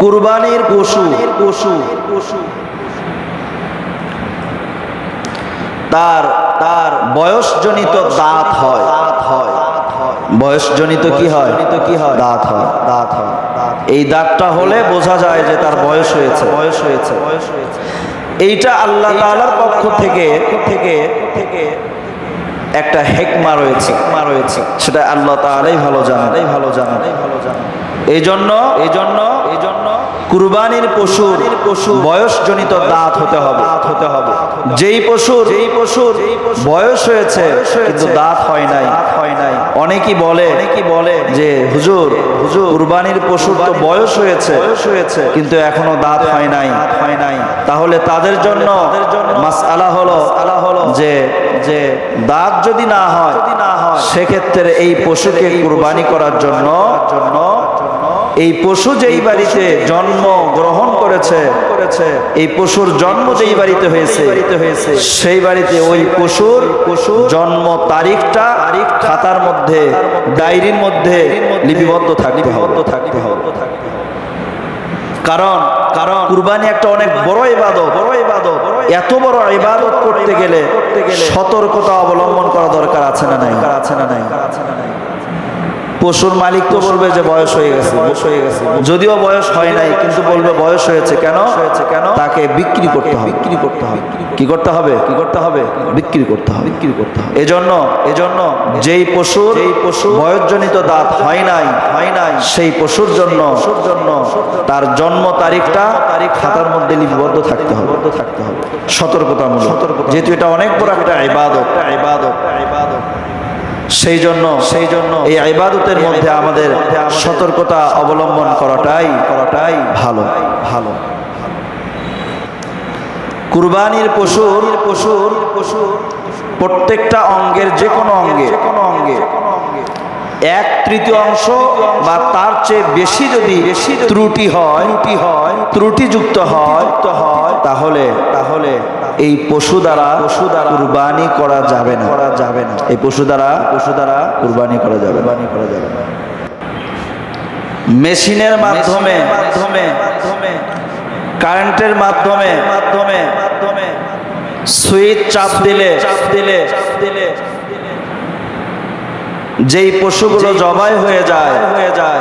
কুরবানির পশু। পশু পশু তার তার বয়সজনিত দাঁত হয়। দাঁত হয় বয়সজনিত কি হয়? কি হয় দাঁত হয়। দাঁত হয় এই দাঁতটা হলে বোঝা যায় যে তার বয়স হয়েছে। বয়স হয়েছে বয়স হয়েছে এইটা আল্লাহ তাআলার পক্ষ থেকে থেকে থেকে একটা হেকমা রয়েছে। হেকমা রয়েছে সেটা আল্লাহ তাআলাই ভালো জানেন। ভালো জানেন ভালো জানেন এই জন্য এই জন্য এই জন্য কুরবানির পশুর পশু বয়সজনিত দাঁত হতে হবে। হতে হবে। যেই পশুর যেই পশুর বয়স হয়েছে কিন্তু দাঁত হয় নাই। হয় নাই। অনেকেই বলে অনেকেই বলে যে হুজুর হুজুর কুরবানির পশুর তো বয়স হয়েছে বয়স হয়েছে কিন্তু এখনও দাঁত হয় নাই। হয় নাই। তাহলে তাদের জন্য মাস মাসআলা হলো আলা হলো যে যে দাঁত যদি না হয় যদি না হয় সেক্ষেত্রে এই পশুকে কুরবানি করার জন্য জন্য এই পশু যেই বাড়িতে জন্ম গ্রহণ করেছে করেছে এই পশুর জন্ম যেই বাড়িতে হয়েছে, সেই বাড়িতে ওই পশুর পশু জন্ম তারিখটা তারিখ খাতার মধ্যে, ডায়েরির মধ্যে লিপিবদ্ধ থাকতে হবে। থাকতে হবে কারণ কারণ কুরবানি একটা অনেক বড় ইবাদত। বড় ইবাদত এত বড় ইবাদত করতে গেলে সতর্কতা অবলম্বন করা দরকার আছে না নাই আছে না নাই? পশুর মালিক তো বলবে যে বয়স হয়ে গেছে বয়স হয়ে গেছে যদিও বয়স হয় নাই কিন্তু বলবে বয়স হয়েছে কেন? হয়েছে কেন? তাকে বিক্রি করতে হবে। বিক্রি করতে হবে। কি করতে হবে? কি করতে হবে? বিক্রি করতে হবে। বিক্রি করতে হবে। এজন্য এজন্য যেই পশু এই পশু বয়সজনিত দাঁত হয় নাই হয় নাই সেই পশুর জন্য পশুর জন্য তার জন্ম তারিখটা তারিখ খাতার মধ্যে লিপিবদ্ধ থাকতে হবে। থাকতে হবে। সতর্কতামূলক। সতর্কতা যেহেতু এটা অনেক বড় একটা ইবাদত। ইবাদত ইবাদত। সেই জন্য সেই জন্য এই ইবাদতের মধ্যে আমাদের সতর্কতা অবলম্বন করাটাই করাটাই ভালো। ভালো। কুরবানির পশুর পশুর পশুর প্রত্যেকটা অঙ্গের যে কোনো অঙ্গে কোনো অঙ্গে এক তৃতীয় অংশ বা তার চেয়ে বেশি যদি বেশি ত্রুটি হয় ত্রুটি হয় ত্রুটিযুক্ত হয় হয় তাহলে তাহলে এই পশু দ্বারা পশু দ্বারা কুরবানি করা যাবে না। করা যাবে না। এই পশু দ্বারা পশু দ্বারা কুরবানি করা যাবে কুরবানি করা যাবে না। মেশিনের মাধ্যমে মাধ্যমে মাধ্যমে কারেন্টের মাধ্যমে মাধ্যমে মাধ্যমে সুইচ চাপ দিলে চাপ দিলে চাপ দিলে যেই পশুগুলো জবাই হয়ে যায় হয়ে যায়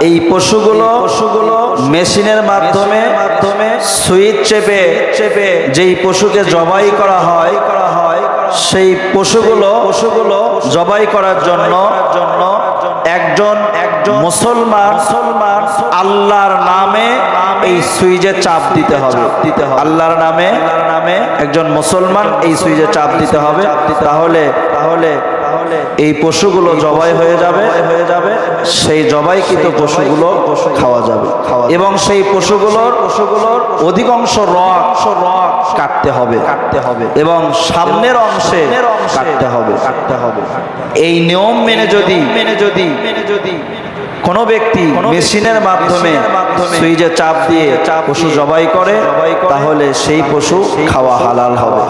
এই পশুগুলো পশুগুলো মেশিনের মাধ্যমে মাধ্যমে সুইচ চেপে চেপে যেই পশুকে জবাই করা হয় করা হয় সেই পশুগুলো পশুগুলো জবাই করার জন্য জন্য একজন একজন মুসলমান মুসলমান আল্লাহর নামে এই সুইচে চাপ দিতে হবে। দিতে হবে। আল্লাহর নামে আল্লাহর নামে একজন মুসলমান এই সুইচে চাপ দিতে হবে। তাহলে তাহলে এই পশুগুলো জবাই হয়ে যাবে হয়ে যাবে সেই জবাইকৃত পশুগুলো খাওয়া যাবে। এবং সেই পশুগুলোর পশুগুলোর অধিকাংশ রক রক কাটতে হবে। কাটতে হবে। এবং সামনের অংশে কাটতে হবে। কাটতে হবে। এই নিয়ম মেনে যদি মেনে যদি মেনে যদি কোনো ব্যক্তি মেশিনের মাধ্যমে সুইজে চাপ দিয়ে পশু জবাই করে তাহলে সেই পশু খাওয়া হালাল হবে।